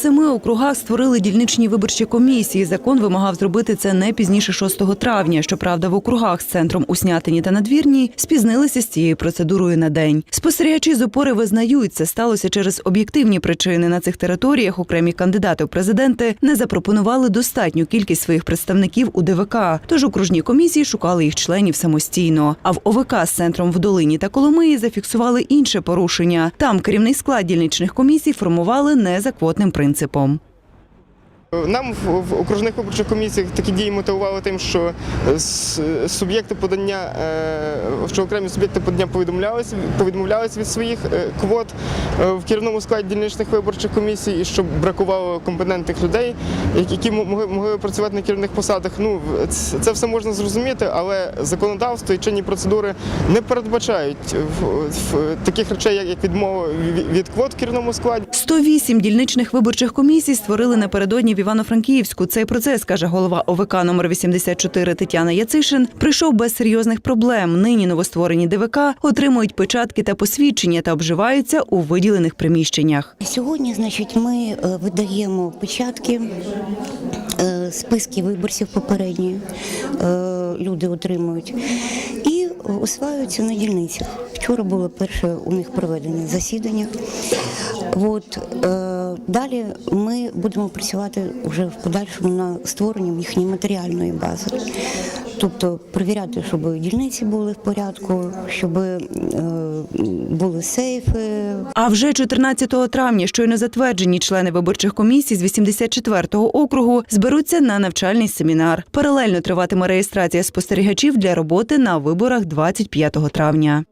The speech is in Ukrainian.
семи округах створили дільничні виборчі комісії. Закон вимагав зробити це не пізніше 6 травня. Щоправда, в округах з центром у Снятині та Надвірній спізнилися з цією процедурою на день. Спостерігачі з опори визнають, це сталося через об'єктивні причини. На цих територіях окремі кандидати в президенти не запропонували достатню кількість своїх представників у ДВК. Тож окружні комісії шукали їх членів самостійно. А в ОВК з центром в Долині та Коломиї зафіксували інше порушення. Там керівний склад дільничних комісій формували не за квотним принципом принципом. Нам в, окружних виборчих комісіях такі дії мотивували тим, що е, суб'єкти подання, е, що окремі суб'єкти подання повідомлялися, повідмовлялися від своїх е, квот в керівному складі дільничних виборчих комісій, і що бракувало компетентних людей, які- могли, могли працювати на керівних посадах. Ну це, все можна зрозуміти, але законодавство і чинні процедури не передбачають таких речей, як, відмова від- квот в керівному складі. 108 дільничних виборчих комісій створили напередодні Івано-Франківську. Цей процес, каже голова ОВК номер 84 Тетяна Яцишин, прийшов без серйозних проблем. Нині новостворені ДВК отримують печатки та посвідчення та обживаються у виділених приміщеннях. Сьогодні, значить, ми е, видаємо печатки, е, списки виборців попередні е, люди отримують і осваюються на дільницях. Вчора було перше у них проведене засідання. От, е, далі ми будемо працювати вже в подальшому на створенням їхньої матеріальної бази. Тобто перевіряти, щоб дільниці були в порядку, щоб е, були сейфи, А вже 14 травня щойно затверджені члени виборчих комісій з 84-го округу зберуться на навчальний семінар. Паралельно триватиме реєстрація спостерігачів для роботи на виборах 25 травня.